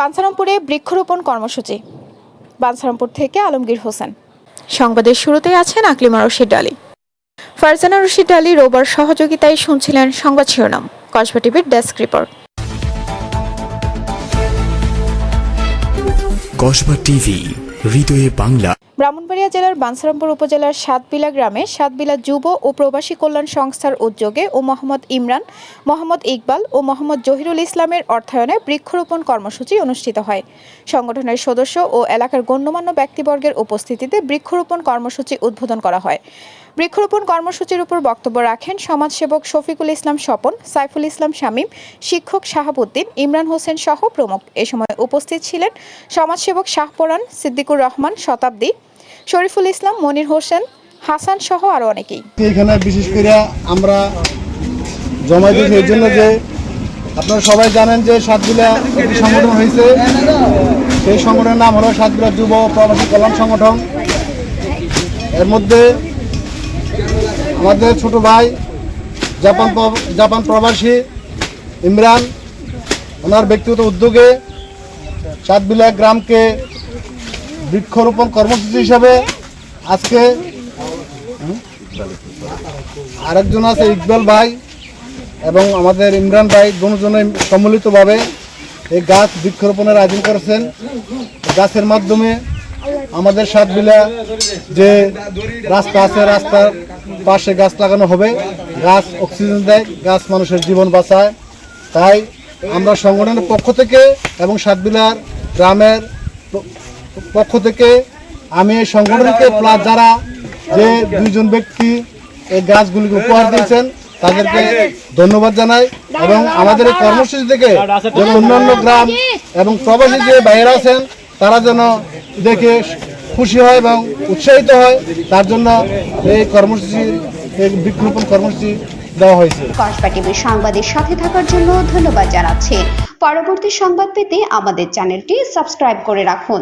বাঞ্ছারামপুরে বৃক্ষরোপণ কর্মসূচি। বাঞ্ছারামপুর থেকে আলমগীর হোসেন। সংবাদের শুরুতেই আছেন আকলিমা রশিদ ডালি ফারজানা রশিদ ডালি রোবার সহযোগিতায় শুনছিলেন সংবাদ শিরোনাম। কসবা টিভির ডেস্ক রিপোর্ট। কসবা টিভি হৃদয়ে বাংলা। ব্রাহ্মণবাড়িয়া জেলার বাঞ্ছারামপুর উপজেলার সাতবিলা গ্রামে সাতবিলা যুব ও প্রবাসী কল্যাণ সংস্থার উদ্যোগে ও মোহাম্মদ ইমরান, মোহাম্মদ ইকবাল ও মোহাম্মদ জহিরুল ইসলামের অর্থায়নে বৃক্ষরোপণ কর্মসূচি অনুষ্ঠিত হয়। সংগঠনের সদস্য ও এলাকার গণ্যমান্য ব্যক্তিবর্গের উপস্থিতিতে বৃক্ষরোপণ কর্মসূচি উদ্বোধন করা হয়। বৃক্ষরোপণ কর্মসূচির উপর বক্তব্য রাখেন সমাজসেবক শফিকুল ইসলাম স্বপন, সাইফুল ইসলাম শামীম, শিক্ষক শাহাবুদ্দিন, ইমরান হোসেন সহ প্রমুখ। এ সময় উপস্থিত ছিলেন সমাজসেবক শাহপরান সিদ্দিকুর রহমান, শতাব্দী শরীফুল ইসলাম, মনির হোসেন, হাসান সহ আরও অনেকেই। এখানে বিশেষ করে আমরা জমা দিয়েছি এর জন্য যে আপনারা সবাই জানেন যে সাতগুলা সংগঠন হয়েছে। সেই সংগঠনের নাম হলো সাতগুলা যুব প্রবাসী কল্যাণ সংগঠন। এর মধ্যে আমাদের ছোট ভাই জাপান জাপান প্রবাসী ইমরান, ওনার ব্যক্তিগত উদ্যোগে সাতবিলা গ্রামকে বৃক্ষরোপণ কর্মসূচি হিসাবে আজকে আরেকজন আছে ইকবাল ভাই এবং আমাদের ইমরান ভাই, দুজনে সম্মিলিতভাবে এই গাছ বৃক্ষরোপণের আয়োজন করেছেন। গাছের মাধ্যমে আমাদের সাতবিলা যে রাস্তা আছে, রাস্তার পাশে গাছ লাগানো হবে। গাছ অক্সিজেন দেয়, গাছ মানুষের জীবন বাঁচায়। তাই আমরা সংগঠনের পক্ষ থেকে এবং সাতবিলার গ্রামের পক্ষ থেকে আমি এই সংগঠনকে প্লাস যারা যে দুইজন ব্যক্তি এই গাছগুলিকে উপহার দিয়েছেন, তাদেরকে ধন্যবাদ জানাই এবং আমাদের এই কর্মসূচি থেকে যেন অন্যান্য গ্রাম এবং প্রবাসী যে বাইরে আছেন, তারা যেন দেখে খুশি হয় এবং উৎসাহিত হয়। তার জন্য এই কর্মসূচি, এই বৃক্ষরোপণ কর্মসূচি দেওয়া হয়েছে। কসবা টিভির সংবাদের সাথে থাকার জন্য ধন্যবাদ জানাচ্ছি। পরবর্তী সংবাদ পেতে আমাদের চ্যানেলটি সাবস্ক্রাইব করে রাখুন।